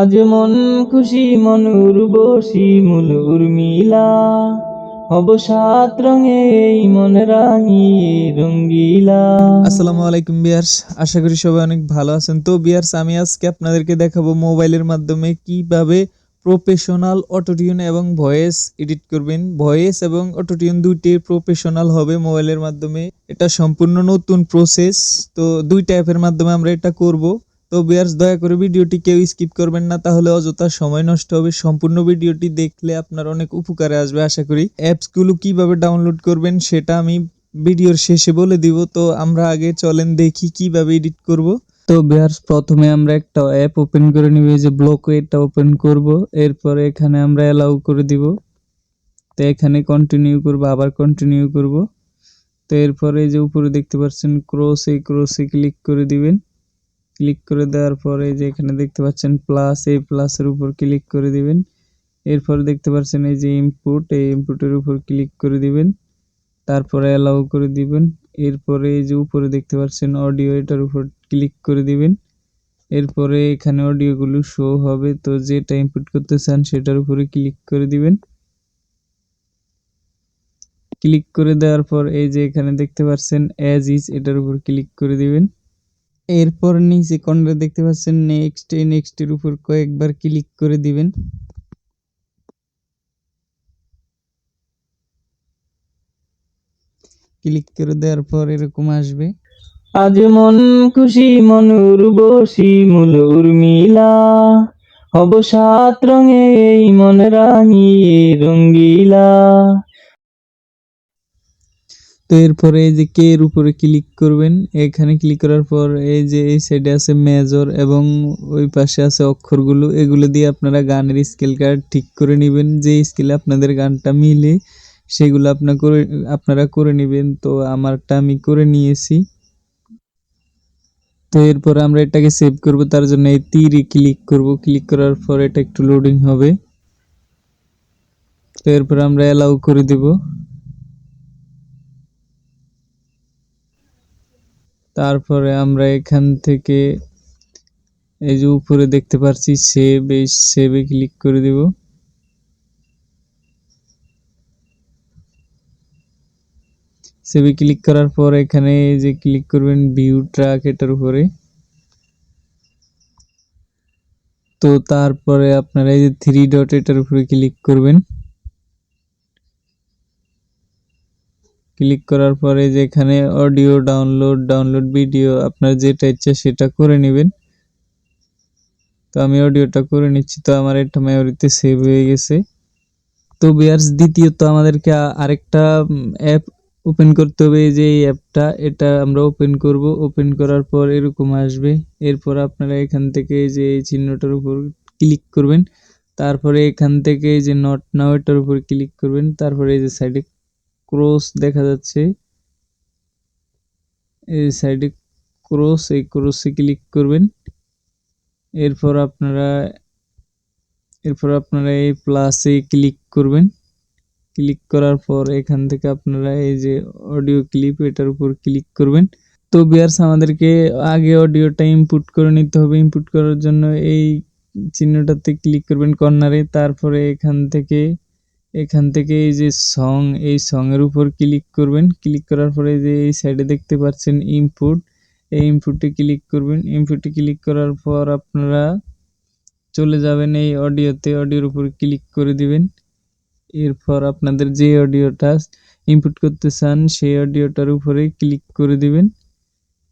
আজ মন খুশি, মন উর্বশী মূল উর্মিলা। হব সাত রঙে মন রাঙিয়ে রঙ্গিলা। আসসালামু আলাইকুম বিয়ার্স, আশা করি সবাই অনেক ভালো আছেন। তো বিয়ার্স, আমি আজকে আপনাদেরকে দেখাবো মোবাইলের মাধ্যমে কীভাবে প্রফেশনাল অটোটিউন এবং ভয়েস এডিট করবেন। ভয়েস এবং অটোটিউন দুইটি প্রফেশনাল হবে মোবাইলের মাধ্যমে। এটা সম্পূর্ণ নতুন প্রসেস তো দুই টাইপের মাধ্যমে আমরা এটা করব। তো বিয়ার্স, দয়া করে ভিডিওটি কেউ স্কিপ করবেন না, তাহলে অযথা সময় নষ্ট হবে। সম্পূর্ণ ভিডিওটি দেখলে আপনার অনেক উপকারে আসবে, আশা করি। অ্যাপসগুলো কীভাবে ডাউনলোড করবেন সেটা আমি ভিডিওর শেষে বলে দিব। তো আমরা আগে চলেন দেখি কীভাবে এডিট করব। তো বিয়ার্স, প্রথমে আমরা একটা অ্যাপ ওপেন করে নিব যে ব্লক এটা ওপেন করব। এরপরে এখানে আমরা অ্যালাউ করে দিব। তো এখানে কন্টিনিউ করব, আবার কন্টিনিউ করব। তো এরপরে যে উপরে দেখতে পাচ্ছেন ক্রস ক্রসে ক্লিক করে দিবেন। ক্লিক করে দেওয়ার পরে যে এখানে দেখতে পাচ্ছেন প্লাস এই প্লাসের উপর ক্লিক করে দিবেন। এরপর দেখতে পাচ্ছেন এই যে ইনপুট এই ইনপুটের উপর ক্লিক করে দিবেন। তারপরে অ্যালাউ করে দিবেন। এরপরে এই যে উপরে দেখতে পাচ্ছেন অডিও এটার উপর ক্লিক করে দিবেন। এরপরে এখানে অডিওগুলো শো হবে। তো যেটা ইনপুট করতে চান সেটার উপরে ক্লিক করে দিবেন। ক্লিক করে দেওয়ার পর এই যে এখানে দেখতে পাচ্ছেন অ্যাজ ইজ এটার উপর ক্লিক করে দিবেন। এরপর নিচে কর্নারে দেখতে পাচ্ছেন নেক্সট এই নেক্সটের উপর কয়েকবার ক্লিক করে দিবেন। ক্লিক করে দেওয়ার পর এরকম আসবে। আজ মন খুশি, মন উর্বশী মূল। উর্মিলা হব সাত রঙে এই মন রাঙিয়ে রঙ্গিলা। তো এরপরে এই যে কে এর উপরে ক্লিক করবেন, এখানে ক্লিক করার পর এই যে এই সাইডে আছে মেজর এবং ওই পাশে আছে অক্ষরগুলো, এগুলো দিয়ে আপনারা গানের স্কেল কার্ড ঠিক করে নেবেন। যে স্কেলে আপনাদের গানটা মিলে, সেগুলো আপনার করে, আপনারা করে নেবেন। তো আমারটা আমি করে নিয়েছি। তো এরপর আমরা এটাকে সেভ করব, তার জন্য এই তীরে ক্লিক করব। ক্লিক করার পর এটা একটু লোডিং হবে। তো এরপর আমরা অ্যালাউ করে দেব। তারপরে আমরা এখান থেকে এই যে উপরে দেখতে পাচ্ছি সেভ এই সেভে ক্লিক করে দেব। সেভে ক্লিক করার পর এখানে যে ক্লিক করবেন ভিউ ট্রাক এটার উপরে। তো তারপরে আপনারা এই যে থ্রি ডট এটার উপরে ক্লিক করবেন। ক্লিক করার পরে যে এখানে অডিও ডাউনলোড ডাউনলোড ভিডিও আপনার যেটা ইচ্ছা সেটা করে নেবেন। তো আমি অডিওটা করে নিচ্ছি, তো আমার এটা মেমোরিতে সেভ হয়ে গেছে। তো বিয়ার্স, দ্বিতীয়ত আমাদেরকে আরেকটা অ্যাপ ওপেন করতে হবে। যে এই অ্যাপটা এটা আমরা ওপেন করব। ওপেন করার পর এরকম আসবে। এরপর আপনারা এখান থেকে যে এই চিহ্নটার উপর ক্লিক করবেন। তারপরে এখান থেকে যে নট নাও এটার উপর ক্লিক করবেন। তারপরে এই যে সাইডে ক্রস দেখা যাচ্ছে। এই সাইডে ক্রস, এই ক্রসে ক্লিক করবেন। এরপর আপনারা এরপর আপনারা এই প্লাসে ক্লিক করবেন। ক্লিক করার পর এখান থেকে আপনারা এই যে অডিও ক্লিপ এটার উপর ক্লিক করবেন। তো বিয়ার্স আমাদেরকে আগে অডিওটা ইনপুট করে নিতে হবে। ইনপুট করার জন্য এই চিহ্নটাতে ক্লিক করবেন কর্নারে তারপরে এখান থেকে এখান থেকে এই যে সং এই সং এর উপর ক্লিক করবেন। ক্লিক করার পরে যে এই সাইডে দেখতে পাচ্ছেন ইনপুট এই ইনপুটে ক্লিক করবেন। ইনপুটে ক্লিক করার পর আপনারা চলে যাবেন এই অডিওতে অডিওর উপর ক্লিক করে দিবেন। এরপর আপনাদের যে অডিওটা ইনপুট করতে চান, সেই অডিওটার উপরে ক্লিক করে দিবেন।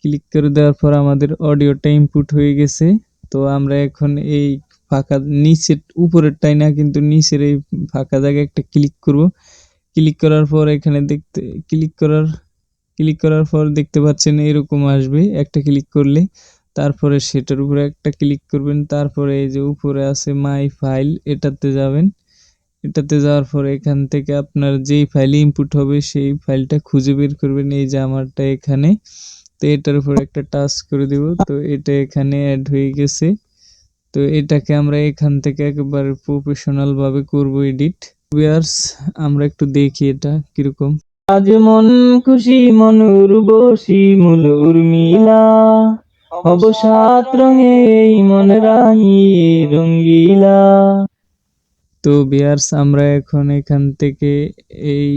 ক্লিক করে দেওয়ার পর আমাদের অডিওটা ইনপুট হয়ে গেছে। তো আমরা এখন এই ফাঁকা নিচের উপরেরটাই না, কিন্তু নিচের এই ফাঁকা জায়গায় একটা ক্লিক করব। ক্লিক করার পর এখানে দেখতে ক্লিক করার ক্লিক করার পর দেখতে পাচ্ছেন এরকম আসবে একটা ক্লিক করলে। তারপরে সেটার উপরে একটা ক্লিক করবেন, তারপরে এই যে উপরে আছে মাই ফাইল এটাতে যাবেন। এটাতে যাওয়ার পরে এখান থেকে আপনার যেই ফাইল ইনপুট হবে সেই ফাইলটা খুঁজে বের করবেন, এই যে আমারটা এখানে। তো এটার উপর একটা টাচ করে দিব, তো এটা এখানে অ্যাড হয়ে গেছে। তো এটাকে আমরা এখান থেকে একেবারে প্রফেশনাল ভাবে করব এডিট ভিউয়ার্স আমরা একটু দেখি এটা কীরকম। আজ মন খুশি মন উর্বশী মূল। উর্মিলা অবসাত রঙে এই মন রাঙিয়ে রঙ্গিলা। তো বিয়ার্স আমরা এখন এখান থেকে এই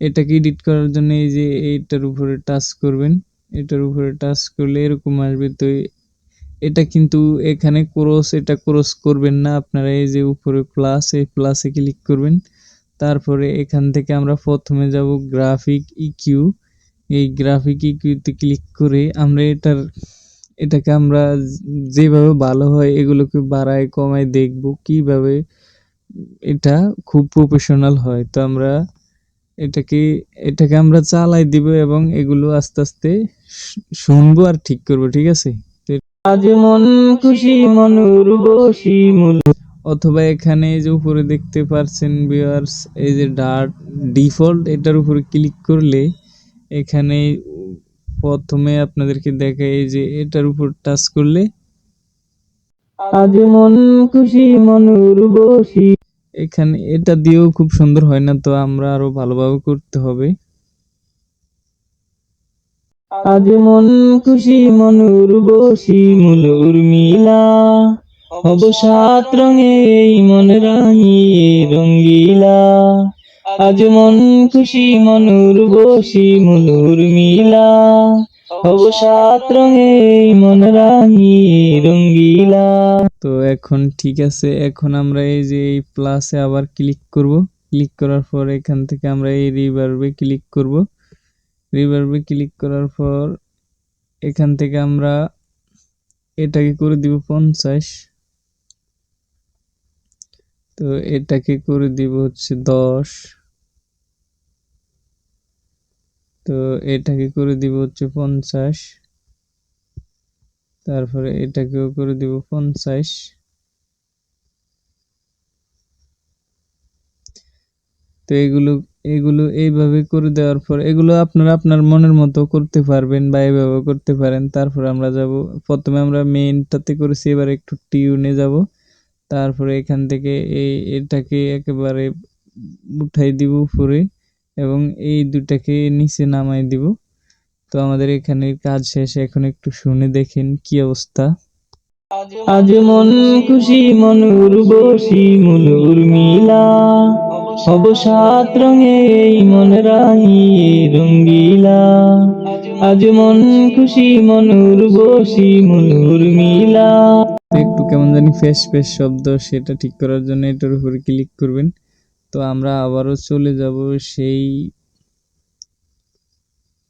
এটাকে এডিট করার জন্য এই যে এইটার উপরে টাচ করবেন। এটার উপরে টাচ করলে এরকম আসবে। তো এটা কিন্তু এখানে ক্রস এটা ক্রস করবেন না। আপনারা এই যে উপরে প্লাস এই প্লাসে ক্লিক করবেন। তারপরে এখান থেকে আমরা প্রথমে যাব গ্রাফিক ইকিউ এই গ্রাফিক ইকিউতে ক্লিক করে আমরা এটার, এটাকে আমরা যেভাবে ভালো হয় এগুলোকে বাড়ায়, কমায় দেখব কীভাবে এটা খুব প্রফেশনাল হয়। তো আমরা এটাকে এটাকে আমরা চালাই দিব এবং এগুলো আস্তে আস্তে শুনব আর ঠিক করব, ঠিক আছে? আজ মন খুশি মন উর্বশী মূল অথবা এখানে এই যে উপরে দেখতে পারছেন ভিউয়ার্স এই যে ডার্ট ডিফল্ট এটার উপরে ক্লিক করলে এখানে প্রথমে আপনাদেরকে দেখায় এই যে এটার উপর টাচ করলে আজ মন খুশি মন উর্বশী। এখানে এটা দিয়েও খুব সুন্দর হয় না তো আমরা আরও ভালোভাবে করতে হবে। আজ মন খুশি মন উর্বশী মূল। উর্মিলা অবসাত রঙে এই মন রাঙিয়ে রঙ্গিলা। আজ মন খুশি মন উর্বশী মূল। উর্মিলা অবসাত রঙে এই মন রাঙিয়ে রঙ্গিলা। তো এখন ঠিক আছে, এখন আমরা এই যে এই প্লাসে আবার ক্লিক করব। ক্লিক করার পর এখান থেকে আমরা এই রিভার্বে ক্লিক করব। রিভার্বে ক্লিক করার পর এখান থেকে আমরা এটাকে করে দিব পঞ্চাশ। তো এটাকে করে দিব হচ্ছে দশ। তো এটাকে করে দিব হচ্ছে পঞ্চাশ। তারপরে এটাকেও করে দিব পঞ্চাশ। তো এগুলো এগুলো এইভাবে করে দেওয়ার পর, এগুলো আপনারা আপনার মনের মতো করতে পারবেন বা এইভাবে করতে পারেন। তারপর আমরা যাব। প্রথমে আমরা মেইনটাতে করেছি, এবার একটু টিউনে যাব। তারপরে এখান থেকে এই, এটাকে একেবারে উঠাই দিব উপরে এবং এই দুটাকে নিচে নামাই দিব। তো আমাদের এখানে কাজ শেষ। এখন একটু শুনে দেখেন কি অবস্থা। আজ মন খুশি, মন উর্বশী মূল উর্মিলা। অবসাত রঙে এই মন রাঙিয়ে রঙ্গিলা। আজ মন খুশি মন উর্বশী মূল। উর্মিলা একটু কেমন জানি ফেস ফেস শব্দ, সেটা ঠিক করার জন্য এটার উপরে ক্লিক করবেন। তো আমরা আবারও চলে যাব সেই,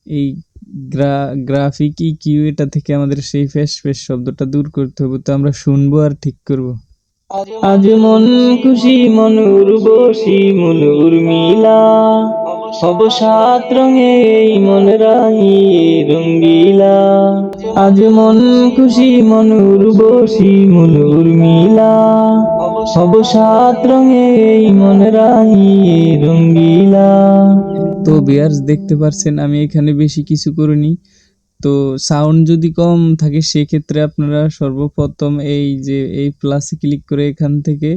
এই গ্রা গ্রাফিক কিউ এটা থেকে আমাদের সেই ফেস ফেস শব্দটা দূর করতে হবে। তো আমরা শুনব আর ঠিক করব। আজ মন খুশি মন উর্বশী মূল। উর্মিলা অবসাত রঙে এই মন রাহি রঙ্গিলা। আজ মন খুশি মন উর্বশী মূল। উর্মিলা অবসাত রঙে এই মন রাঙিয়ে রঙ্গিলা। তো বিয়ার্স দেখতে পারছেন আমি এখানে বেশি কিছু করিনি। তো সাউন্ড যদি কম থাকে, সেক্ষেত্রে আপনারা সর্বপ্রথম এই যে, এই প্লাসে ক্লিক করে এখান থেকে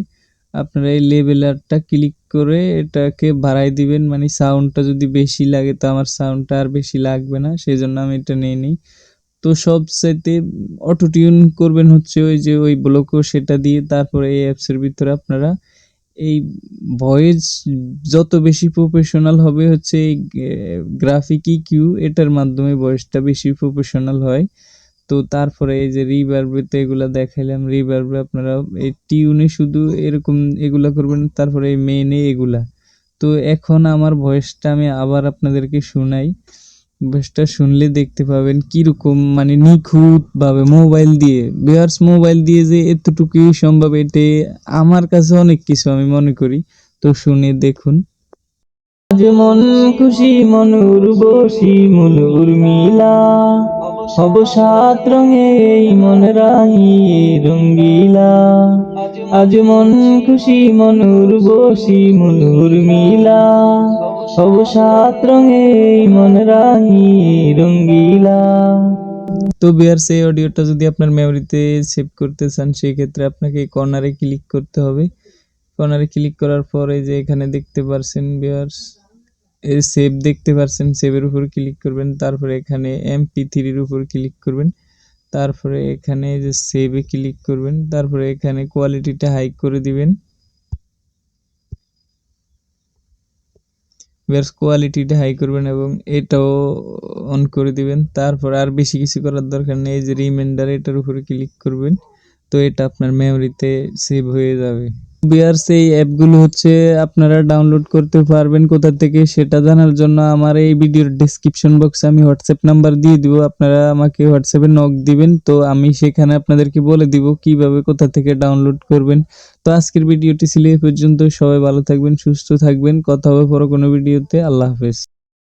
আপনারা এই লেভেলারটা ক্লিক করে এটাকে বাড়াই দিবেন। মানে সাউন্ডটা যদি বেশি লাগে, তো আমার সাউন্ডটা আর বেশি লাগবে না সেই জন্য আমি এটা নিয়ে নিই। তো সবচাইতে অটো টিউন করবেন হচ্ছে ওই যে, ওই ব্লকও সেটা দিয়ে, তারপরে এই অ্যাপসের ভিতরে আপনারা এই ভয়েস যত বেশি প্রফেশনাল হবে হচ্ছে এই গ্রাফিক কিউ এটার মাধ্যমে ভয়েসটা বেশি প্রফেশনাল হয়। তো তারপরে এই যে রিভার্বে এগুলা দেখাইলাম রিভার্বে আপনারা এই টিউনে শুধু এরকম এগুলা করবেন, তারপরে মেনে এগুলা। তো এখন আমার ভয়েসটা আমি আবার আপনাদেরকে শোনাই। ভয়েসটা শুনলে দেখতে পাবেন কীরকম মানে নিখুঁত ভাবে মোবাইল দিয়ে। বিয়ার্স মোবাইল দিয়ে যে এতটুকুই সম্ভব, এতে আমার কাছে অনেক কিছু আমি মনে করি। তো শুনে দেখুন। আজ মন খুশি মন উর্বশী মূল। উর্মিলা অবসাত রঙে এই মন রাঙিয়ে রঙ্গিলা। আজ মন খুশি মন উর্বশী মূল। উর্মিলা অবসাত রঙে এই মন রাঙিয়ে রঙ্গিলা। তো বিয়ার্স, এই অডিওটা যদি আপনার মেমরিতে সেভ করতে চান সেই ক্ষেত্রে আপনাকে কর্নারে ক্লিক করতে হবে। কর্নারে ক্লিক করার পরে যে এখানে দেখতে পারছেন বিয়ার্স এই সেভ দেখতে পারছেন সেভের উপর ক্লিক করবেন, তারপরে এখানে এমপি থ্রির উপর ক্লিক করবেন, তারপরে এখানে যে সেভে ক্লিক করবেন, তারপরে এখানে কোয়ালিটিটা হাই করে দিবেন। বেশ কোয়ালিটিটা হাই করবেন এবং এটাও অন করে দিবেন। তারপর আর বেশি কিছু করার দরকার নেই যে রিমাইন্ডার এটার উপরে ক্লিক করবেন, তো এটা আপনার মেমরিতে সেভ হয়ে যাবে। বিয়ার্স সেই অ্যাপগুলো হচ্ছে আপনারা ডাউনলোড করতে পারবেন কোথা থেকে সেটা জানার জন্য আমার এই ভিডিওর ডিসক্রিপশন বক্সে আমি হোয়াটসঅ্যাপ নাম্বার দিয়ে দিব। আপনারা আমাকে হোয়াটসঅ্যাপে নক দিবেন। তো আমি সেখানে আপনাদেরকে বলে দিব কীভাবে কোথা থেকে ডাউনলোড করবেন। তো আজকের ভিডিওটি ছিল এ পর্যন্ত। সবাই ভালো থাকবেন, সুস্থ থাকবেন। কথা হবে পরে কোনো ভিডিওতে। আল্লাহ হাফেজ।